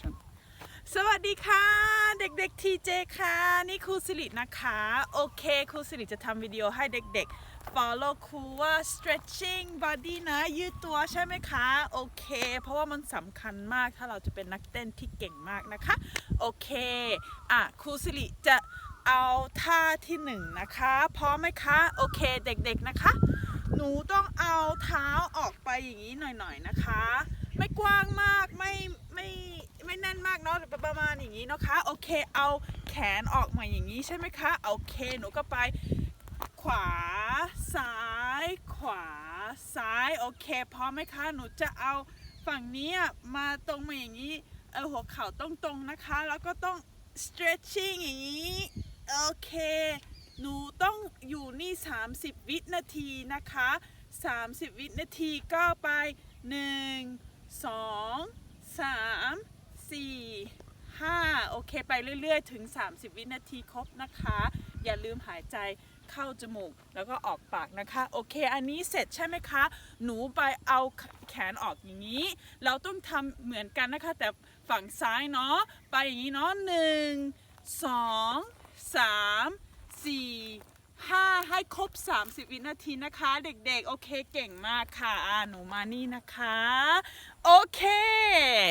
ช่างสวัสดีค่ะ เด็กๆ TJ ค่ะ นี่ครูสิรินะคะ โอเคครูสิริจะทำวิดีโอให้เด็กๆ follow ครูว่า stretching body นะยืดตัวใช่ไหมคะ โอเค เพราะว่ามันสำคัญมากถ้าเราจะเป็นนักเต้นที่เก่งมากนะคะ โอเคอะครูสิริจะเอาท่าที่หนึ่งนะคะพร้อมไหมคะโอเคเด็กๆนะคะ หนูต้องเอาเท้าออกไปอย่างนี้หน่อยๆนะคะ ไม่กว้างมากไม่ไม่ไม่แน่นมากเนาะประมาณอย่างนี้นะคะ โอเคเอาแขนออกมาอย่างนี้ใช่ไหมคะโอเคหนูก็ไป ขวาซ้าย ขวาซ้ายโอเคพร้อมไหมคะหนูจะเอาฝั่งนี้มาตรงมาอย่างนี้เออหัวเข่าต้องตรงนะคะ แล้วก็ต้อง stretching อย่างนี้โอเค หนูต้องอยู่นี่ 30 วินาทีนะคะ 30 วินาทีก็ไป 1 2 3 4 5โอเคไปเรื่อยๆ ถึง 30 วินาทีครบนะคะ อย่าลืมหายใจเข้าจมูกแล้วก็ออกปากนะคะ โอเค อันนี้เสร็จใช่ไหมคะ หนูไปเอาแขนออกอย่างนี้ เราต้องทำเหมือนกันนะคะ แต่ฝั่งซ้ายเนาะไปอย่างนี้เนาะหนึ่งสองสามสี่ ให้ครบ 30 วินาทีนะคะ เด็กๆ โอเคเก่งมากค่ะหนูมานี่นะคะ โอเค